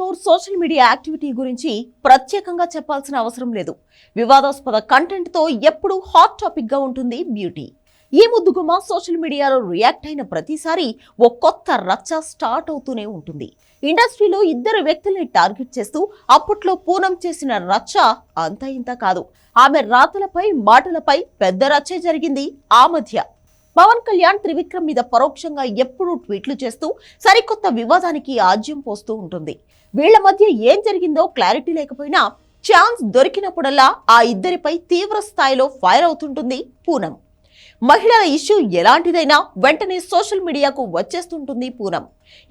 Kaur social media activity గురించి ప్రత్యేకంగా చెప్పాల్సిన అవసరం లేదు. వివాదాస్పద కంటెంట్తో ఎప్పుడూ హాట్ టాపిక్గా ఉంటుంది బ్యూటీ. ఈ ముద్దుగుమ సోషల్ మీడియాలో రియాక్ట్ అయిన ప్రతిసారి ఓ కొత్త రచ్చ స్టార్ట్ అవుతూనే ఉంటుంది. ఇండస్ట్రీలో ఇద్దరు వ్యక్తుల్ని టార్గెట్ చేస్తూ అప్పట్లో పూనం చేసిన రచ్చ అంత ఇంత కాదు. ఆమె రాతలపై మాటలపై పెద్ద రచ్చే జరిగింది ఆ మధ్య. పవన్ కళ్యాణ్ త్రివిక్రమ్ మీద పరోక్షంగా ఎప్పుడూ ట్వీట్లు చేస్తూ సరికొత్త వివాదానికి ఆజ్యం పోస్తూ ఉంటుంది. వీళ్ళ మధ్య ఏం జరిగిందో క్లారిటీ లేకపోయినా ఛాన్స్ దొరికినప్పుడల్లా ఆ ఇద్దరిపై తీవ్ర స్థాయిలో ఫైర్ అవుతుంటుంది పూనం. మహిళల ఇష్యూ ఎలాంటిదైనా వెంటనే సోషల్ మీడియాకు వచ్చేస్తుంటుంది పూనం.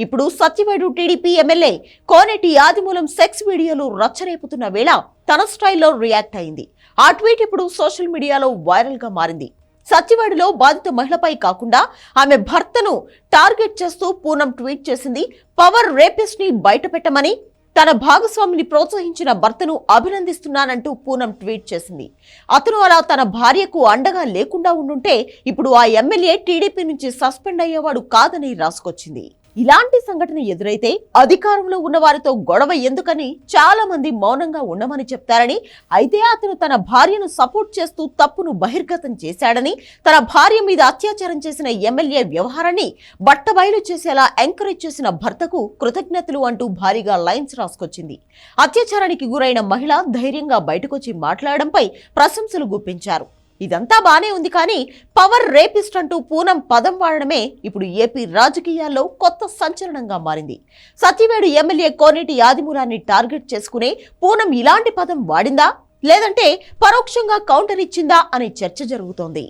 ఇప్పుడు Satyavedu TDP MLA Koneti Adimulam sex వీడియోలు రచ్చరేపుతున్న వేళ తన స్టైల్లో రియాక్ట్ అయింది. ఆ ట్వీట్ ఇప్పుడు సోషల్ మీడియాలో వైరల్గా మారింది. సచ్చివాడిలో బాధిత మహిళపై కాకుండా ఆమె భర్తను టార్గెట్ చేస్తూ పూనం ట్వీట్ చేసింది. పవర్ రేపిస్ట్ని బయటపెట్టమని తన భాగస్వామిని ప్రోత్సహించిన భర్తను అభినందిస్తున్నానంటూ పూనం ట్వీట్ చేసింది. అతను అలా తన భార్యకు అండగా లేకుండా ఉండుంటే ఇప్పుడు ఆ ఎమ్మెల్యే టీడీపీ నుంచి సస్పెండ్ అయ్యేవాడు కాదని రాసుకొచ్చింది. ఇలాంటి సంఘటన ఎదురైతే అధికారంలో ఉన్న వారితో గొడవ ఎందుకని చాలా మంది మౌనంగా ఉండమని చెప్తారని అయితే అతను తన భార్యను సపోర్ట్ చేస్తూ తప్పును బహిర్గతం చేశాడని తన భార్య మీద అత్యాచారం చేసిన ఎమ్మెల్యే వ్యవహారాన్ని బట్టబయలు చేసేలా ఎంకరేజ్ చేసిన భర్తకు కృతజ్ఞతలు అంటూ భారీగా లైన్స్ రాసుకొచ్చింది. అత్యాచారానికి గురైన మహిళ ధైర్యంగా బయటకొచ్చి మాట్లాడడంపై ప్రశంసలు గుప్పించారు. ఇదంతా బానే ఉంది కానీ పవర్ రేపిస్ట్ అంటూ పూనం పదం వాడడమే ఇప్పుడు ఏపీ రాజకీయాల్లో కొత్త సంచలనంగా మారింది. సత్యవేడు ఎమ్మెల్యే కోనేటి ఆదిమూలాన్ని టార్గెట్ చేసుకునే పూనం ఇలాంటి పదం వాడిందా? లేదంటే పరోక్షంగా కౌంటర్ ఇచ్చిందా? అనే చర్చ జరుగుతోంది.